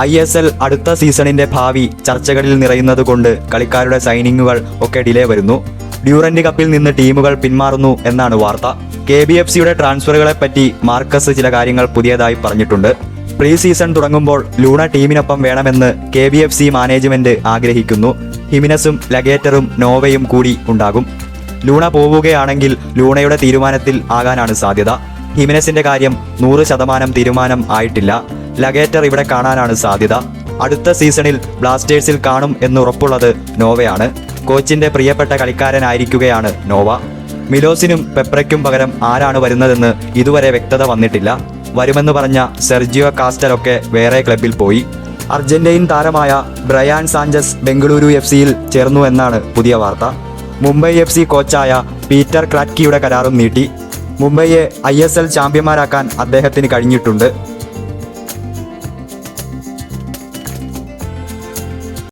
I S L അടുത്ത സീസണിന്റെ ഭാവി ചർച്ചകളിൽ നിറയുന്നതുകൊണ്ട് കളിക്കാരുടെ സൈനിങ്ങുകൾ ഒക്കെ ഡിലേ വരുന്നു. ഡ്യൂറന്റ് കപ്പിൽ നിന്ന് ടീമുകൾ പിന്മാറുന്നു എന്നാണ് വാർത്ത. കെ ബി എഫ് സിയുടെ ട്രാൻസ്ഫറുകളെ പറ്റി മാർക്കസ് ചില കാര്യങ്ങൾ പുതിയതായി പറഞ്ഞിട്ടുണ്ട്. പ്രീ സീസൺ തുടങ്ങുമ്പോൾ ലൂണ ടീമിനൊപ്പം വേണമെന്ന് K B F C management ആഗ്രഹിക്കുന്നു. ഹിമിനസും ലഗേറ്ററും നോവയും കൂടി ഉണ്ടാകും. ലൂണ പോവുകയാണെങ്കിൽ ലൂണയുടെ തീരുമാനത്തിൽ ആകാനാണ് സാധ്യത. ഹിമിനസിന്റെ കാര്യം നൂറ് ശതമാനം തീരുമാനം ആയിട്ടില്ല. ലഗേറ്റർ ഇവിടെ കാണാനാണ് സാധ്യത. അടുത്ത സീസണിൽ ബ്ലാസ്റ്റേഴ്സിൽ കാണും എന്നുറപ്പുള്ളത് നോവയാണ്. കോച്ചിന്റെ പ്രിയപ്പെട്ട കളിക്കാരനായിരിക്കുകയാണ് നോവ. മിലോസിനും പെപ്രയ്ക്കും പകരം ആരാണ് വരുന്നതെന്ന് ഇതുവരെ വ്യക്തത വന്നിട്ടില്ല. വരുമെന്ന് പറഞ്ഞ സെർജിയോ കാസ്റ്റലൊക്കെ വേറെ ക്ലബിൽ പോയി. അർജന്റീൻ താരമായ ബ്രയാൻ സാഞ്ചസ് ബംഗളൂരു എഫ് സിയിൽ ചേർന്നു എന്നാണ് പുതിയ വാർത്ത. മുംബൈ എഫ് സി കോച്ചായ പീറ്റർ ക്രാറ്റ്കിയുടെ കരാറും നീട്ടി. മുംബൈയെ ഐ എസ് എൽ ചാമ്പ്യന്മാരാക്കാൻ അദ്ദേഹത്തിന് കഴിഞ്ഞിട്ടുണ്ട്.